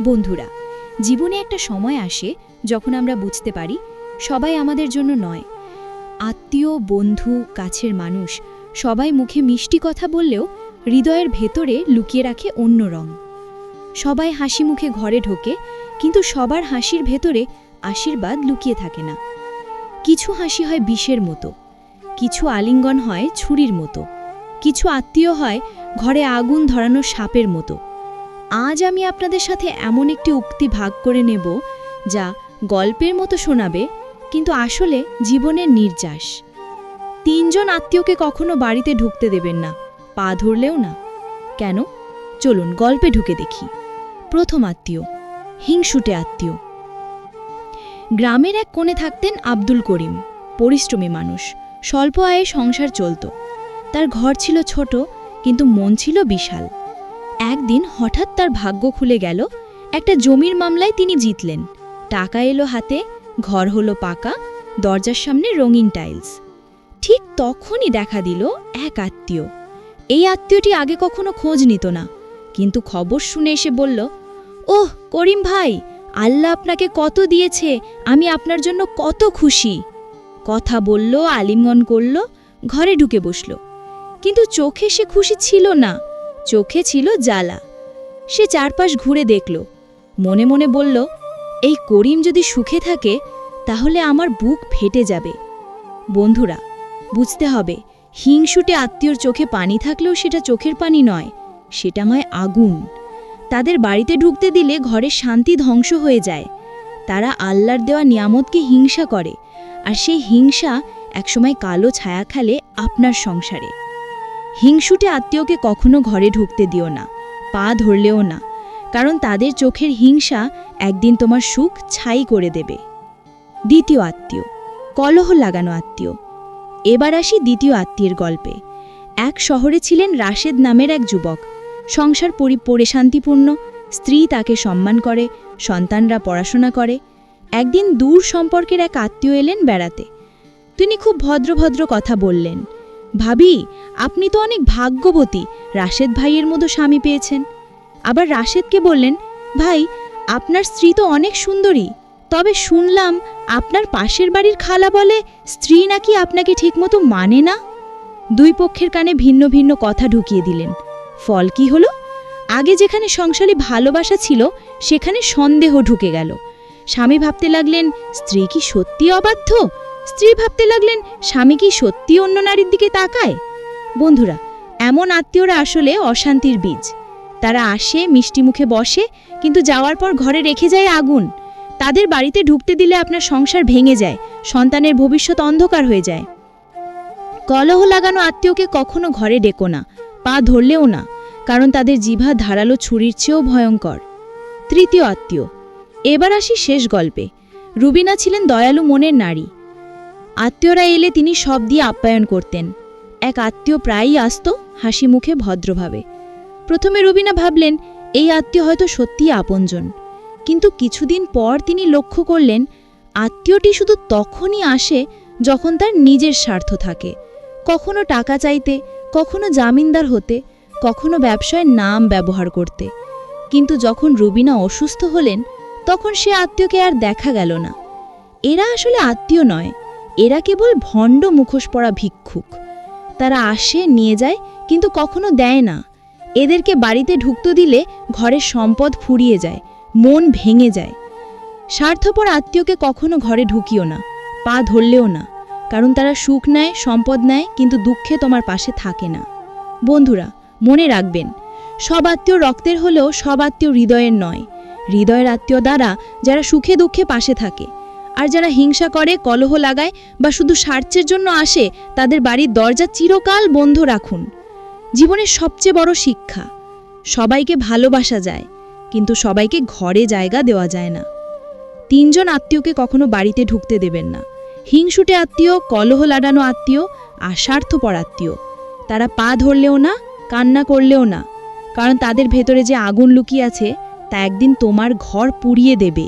বন্ধুরা, জীবনে একটা সময় আসে যখন আমরা বুঝতে পারি সবাই আমাদের জন্য নয়। আত্মীয়, বন্ধু, কাছের মানুষ সবাই মুখে মিষ্টি কথা বললেও হৃদয়ের ভেতরে লুকিয়ে রাখে অন্য রং। সবাই হাসি মুখে ঘরে ঢোকে, কিন্তু সবার হাসির ভেতরে আশীর্বাদ লুকিয়ে থাকে না। কিছু হাসি হয় বিষের মতো, কিছু আলিঙ্গন হয় ছুরির মতো, কিছু আত্মীয় হয় ঘরে আগুন ধরানো সাপের মতো। আজ আমি আপনাদের সাথে এমন একটি উক্তি ভাগ করে নেব, যা গল্পের মতো শোনাবে, কিন্তু আসলে জীবনের নির্যাস। তিনজন আত্মীয়কে কখনো বাড়িতে ঢুকতে দেবেন না, পা ধরলেও না। কেন? চলুন গল্পে ঢুকে দেখি। প্রথম আত্মীয়, হিংসুটে আত্মীয়। গ্রামের এক কোণে থাকতেন আব্দুল করিম, পরিশ্রমী মানুষ। স্বল্প আয়ে সংসার চলত। তার ঘর ছিল ছোট, কিন্তু মন ছিল বিশাল। একদিন হঠাৎ তার ভাগ্য খুলে গেল, একটা জমির মামলায় তিনি জিতলেন। টাকা এলো হাতে, ঘর হলো পাকা, দরজার সামনে রঙিন টাইলস। ঠিক তখনই দেখা দিল এক আত্মীয়। এই আত্মীয়টি আগে কখনো খোঁজ নিত না, কিন্তু খবর শুনে এসে বলল, ওহ, করিম ভাই, আল্লাহ আপনাকে কত দিয়েছে, আমি আপনার জন্য কত খুশি। কথা বলল, আলিঙ্গন করল, ঘরে ঢুকে বসল। কিন্তু চোখে সে খুশি ছিল না। চোখে ছিল জ্বালা। সে চারপাশ ঘুরে দেখল। মনে মনে বলল, এই করিম যদি সুখে থাকে, তাহলে আমার বুক ফেটে যাবে। বন্ধুরা, বুঝতে হবে, হিংসুটে আত্মীয়র চোখে পানি থাকলেও সেটা চোখের পানি নয়, সেটা নয় আগুন। তাদের বাড়িতে ঢুকতে দিলে ঘরের শান্তি ধ্বংস হয়ে যায়। তারা আল্লাহর দেওয়া নিয়ামতকে হিংসা করে, আর সেই হিংসা একসময় কালো ছায়া খেলে আপনার সংসারে। হিংসুটে আত্মীয়কে কখনো ঘরে ঢুকতে দিও না, পা ধরলেও না, কারণ তাদের চোখের হিংসা একদিন তোমার সুখ ছাই করে দেবে। দ্বিতীয় আত্মীয়, কলহ লাগানো আত্মীয়। এবার আসি দ্বিতীয় আত্মীয়ের গল্পে। এক শহরে ছিলেন রাশেদ নামের এক যুবক। সংসার পরি পরিপরে শান্তিপূর্ণ স্ত্রী তাকে সম্মান করে, সন্তানরা পড়াশোনা করে। একদিন দূর সম্পর্কের এক আত্মীয় এলেন বেড়াতে। তিনি খুব ভদ্র ভদ্র কথা বললেন। ভাবি, আপনি তো অনেক ভাগ্যবতী। রাশেদ ভাইয়ের মতো স্বামী পেয়েছেন। আবার রাশেদকে বললেন, ভাই, আপনার স্ত্রী তো অনেক সুন্দরী। তবে শুনলাম আপনার পাশের বাড়ির খালা বলে স্ত্রী নাকি আপনাকে ঠিকমতো মানে না? দুই পক্ষের কানে ভিন্ন ভিন্ন কথা ঢুকিয়ে দিলেন। ফল কি হলো? আগে যেখানে সংসারে ভালোবাসা ছিল, সেখানে সন্দেহ ঢুকে গেল। স্বামী ভাবতে লাগলেন, স্ত্রী কি সত্যি অবাধ্য? স্ত্রী ভাবতে লাগলেন, স্বামী কি সত্যি অন্য নারীর দিকে তাকায়? বন্ধুরা, এমন আত্মীয়রা আসলে অশান্তির বীজ। তারা আসে, মিষ্টি মুখে বসে, কিন্তু যাওয়ার পর ঘরে রেখে যায় আগুন। তাদের বাড়িতে ঢুকতে দিলে আপনার সংসার ভেঙে যায়, সন্তানের ভবিষ্যৎ অন্ধকার হয়ে যায়। কলহ লাগানো আত্মীয়কে কখনো ঘরে ডেকো না, পা ধরলেও না, কারণ তাদের জিভা ধারালো ছুরির চেয়েও ভয়ঙ্কর। তৃতীয় আত্মীয়, এবার আসি শেষ গল্পে। রুবিনা ছিলেন দয়ালু মনের নারী। আত্মীয়রা এলে তিনি সব দিয়ে আপ্যায়ন করতেন। এক আত্মীয় প্রায়ই আসত, হাসি মুখে ভদ্রভাবে। প্রথমে রুবিনা ভাবলেন, এই আত্মীয় হয়তো সত্যিই আপনজন। কিন্তু কিছুদিন পর তিনি লক্ষ্য করলেন, আত্মীয়টি শুধু তখনই আসে যখন তার নিজের স্বার্থ থাকে। কখনো টাকা চাইতে, কখনো জামিনদার হতে, কখনো ব্যবসায় নাম ব্যবহার করতে। কিন্তু যখন রুবিনা অসুস্থ হলেন, তখন সে আত্মীয়কে আর দেখা গেল না। এরা আসলে আত্মীয় নয়। এরা কেবল ভণ্ড মুখোশ পরা ভিক্ষুক। তারা আসে, নিয়ে যায়, কিন্তু কখনো দেয় না। এদেরকে বাড়িতে ঢুকতে দিলে ঘরের সম্পদ ফুরিয়ে যায়, মন ভেঙে যায়। স্বার্থপর আত্মীয়কে কখনো ঘরে ঢুকিও না, পা ধরলেও না, কারণ তারা সুখ নেয়, সম্পদ নেয়, কিন্তু দুঃখে তোমার পাশে থাকে না। বন্ধুরা, মনে রাখবেন, সব আত্মীয় রক্তের হলেও সব আত্মীয় হৃদয়ের নয়। হৃদয়ের আত্মীয় দ্বারা যারা সুখে দুঃখে পাশে থাকে আর যারা হিংসা করে, কলহ লাগায় বা শুধু স্বার্থের জন্য আসে, তাদের বাড়ির দরজা চিরকাল বন্ধ রাখুন। জীবনের সবচেয়ে বড় শিক্ষা, সবাইকে ভালোবাসা যায়, কিন্তু সবাইকে ঘরে জায়গা দেওয়া যায় না। তিনজন আত্মীয়কে কখনো বাড়িতে ঢুকতে দেবেন না। হিংসুটে আত্মীয়, কলহ লাগানো আত্মীয়, আর স্বার্থপর আত্মীয়। তারা পা ধরলেও না, কান্না করলেও না। কারণ তাদের ভেতরে যে আগুন লুকিয়ে আছে, তা একদিন তোমার ঘর পুড়িয়ে দেবে।